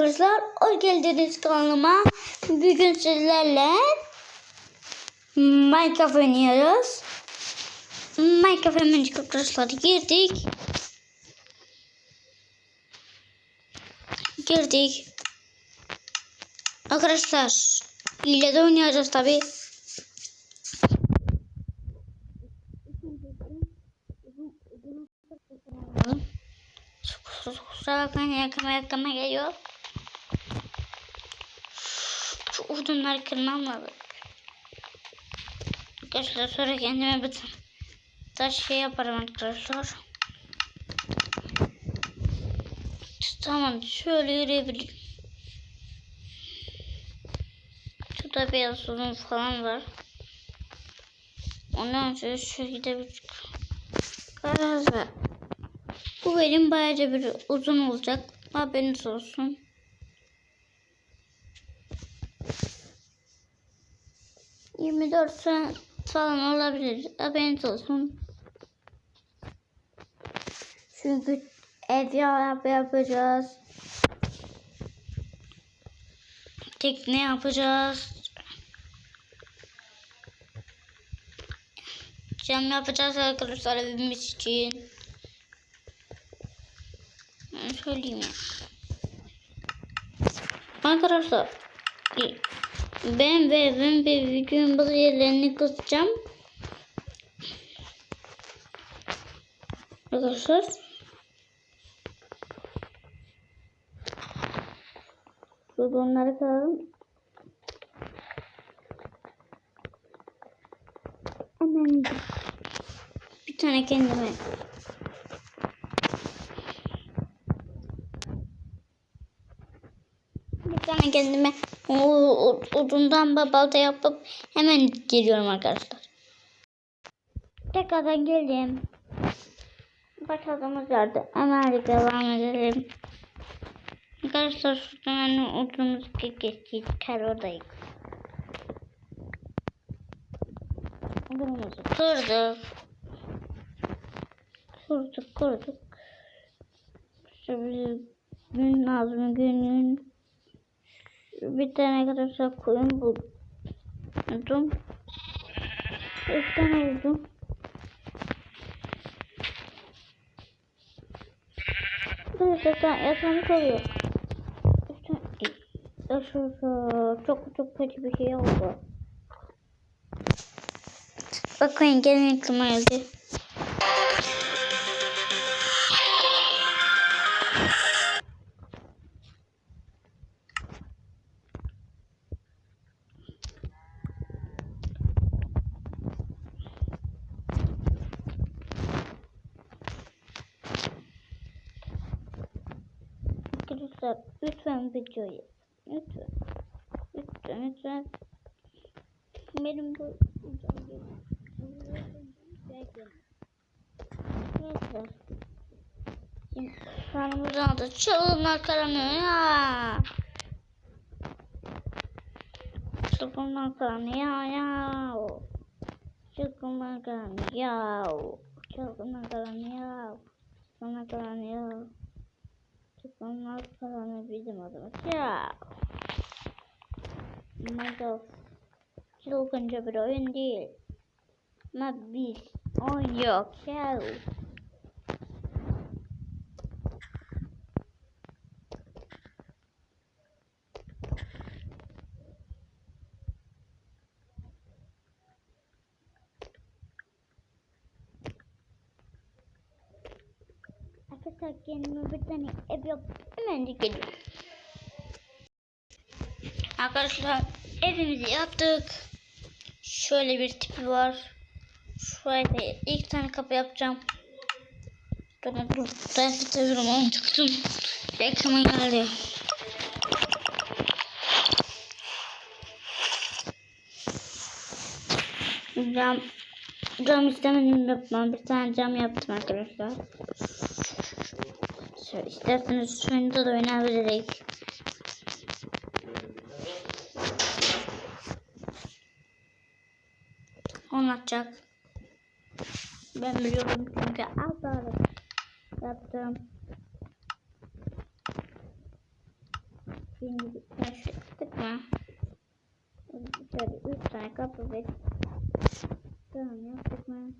arkadaşlar. Hoş geldiniz kanalıma. Bugün sizlerle Minecraft oynuyoruz. Minecraft hemen arkadaşlar girdik. Girdik. Arkadaşlar ile de oynayacağız tabi. Kusura bakmayın yakama yakama geliyor. Şu odunları kırmam lazım. Arkadaşlar sonra kendime bir taş şey yaparım arkadaşlar. Tamam şöyle yürüyebilirim. Şurada beyaz odun falan var. Ondan sonra şu gidebilir. Arkadaşlar bu benim bayağı bir uzun olacak. Haberiniz olsun. Yirmi dört saat falan olabilir. Haberiniz olsun. Çünkü ev yap yapacağız. Tekne yapacağız. Cam yapacağız arkadaşlar evimiz için. Ben söyleyeyim ya. Arkadaşlar ben ve evim bir videonun bazı yerlerini kısacağım. Arkadaşlar Şurada onları kıralım. Hemen bir tane kendime Bir tane kendime o, odundan da balta yapıp hemen geliyorum arkadaşlar. Tekrardan geldim. Başladığımız yerde hemen devam edelim. Arkadaşlar şuradan hani odunumuz geçti. Kar oradayız. Odunumuzu kırdık. Kırdık kırdık. Şöyle gün lazım günün bir tane arkadaşlar koyun buldum. Üç tane buldum. Arkadaşlar yatağımız oluyor. Arkadaşlar çok çok kötü bir şey oldu. Bakın gelin aklıma geldi. Arkadaşlar lütfen videoyu lütfen lütfen lütfen. Benim bu Arkadaşlar Şimdi karnımızdan da çılgınlar karanıyor ya Çılgınlar karanıyor ya ya. Çılgınlar karanıyor ya. Çılgınlar karanıyor Çılgınlar karanıyor Çıkmamlar falan bizim adımız ya. Minecraft çılgınca bir oyun değil. Ama biz oyun yok ya. Arkadaşlar kendime bir tane ev yapıp hemen geliyorum. Arkadaşlar evimizi yaptık. Şöyle bir tipi var. Şuraya ilk tane kapı yapacağım. Dur dur. Ben tutuyorum onu tuttum. Reklama geldi. Cam cam istemedim yapmam. Bir tane cam yaptım arkadaşlar. Şöyle isterseniz şunu da oynayabiliriz. Anlatacak. Ben biliyorum çünkü daha yaptım. Ben şu tıkma. Şöyle üç tane kapı ve tamam yaptık mı?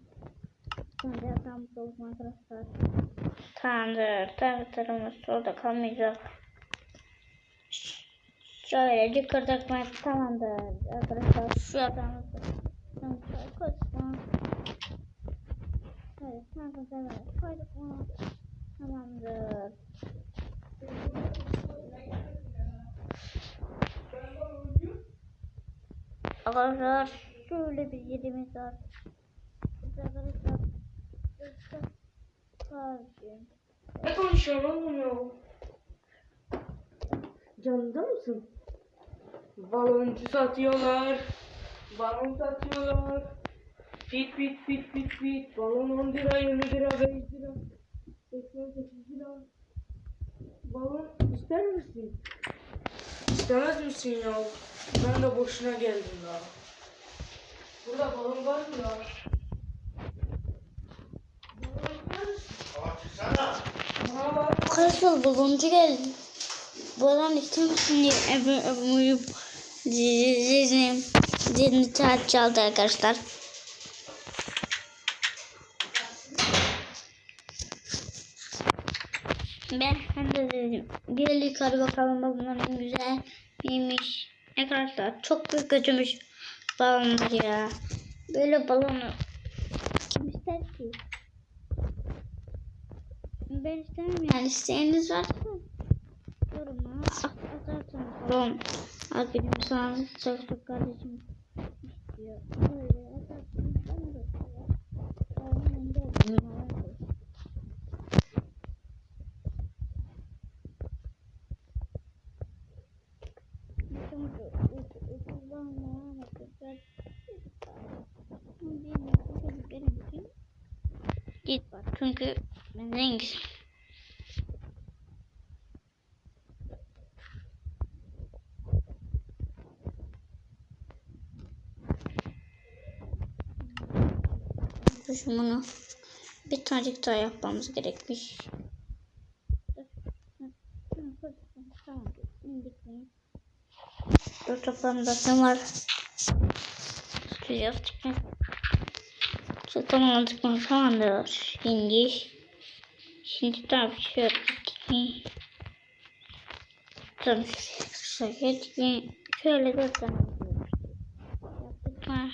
Sonra yatağımız oldu arkadaşlar. Tamamdır. Taraftarımız orada kalmayacak. Şöyle kırdık mı? Tamamdır. Arkadaşlar şu yatağımızı. Koyduk? Evet, arkadaşlar koyduk? Tamamdır. Arkadaşlar şöyle bir yerimiz var. Arkadaşlar pardon. Ne konuşuyorsun oğlum ya? Canında mısın? Baloncu satıyorlar. Balon satıyorlar. Fit fit fit fit fit. Balon 10 lira, 20 lira, 5 lira. 88 lira. Balon ister misin? İstemez misin ya? Ben de boşuna geldim ya. Burada balon var mı ya? Balon ister misin? Bana bak. Arkadaşlar baloncu geldi. Balon istemişsin diye Ebru Ebru uyup zilini zilini saat çaldı arkadaşlar. Ben hem de dedim. Gel yukarı bakalım balonların güzel miymiş. Arkadaşlar çok büyük götürmüş balonlar ya. Böyle balonu kim ister ki? Ben istemem yani isteğiniz varsa yoruma atarsınız. Balon arkadaşım sana çok çok kardeşim istiyor. Böyle atarsınız. Ben de. Ben de. Git bak çünkü ben rengiz. Şu bunu bir tanecik daha yapmamız gerekmiş. Tamam. Dur toplamda ne var? Yaptık mı? Şu tamamladık mı? Tamamdır. Şimdi Şimdi tabii şey yaptık mı? Mi? Şöyle tane yaptık mı?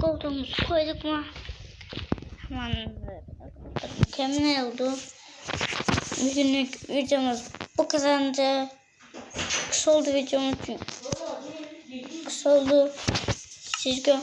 Koltuğumuzu koyduk mu? Mükemmel oldu. Bugünlük videomuz bu kadardı. Kısa oldu videomuz. Kısa oldu. Siz gö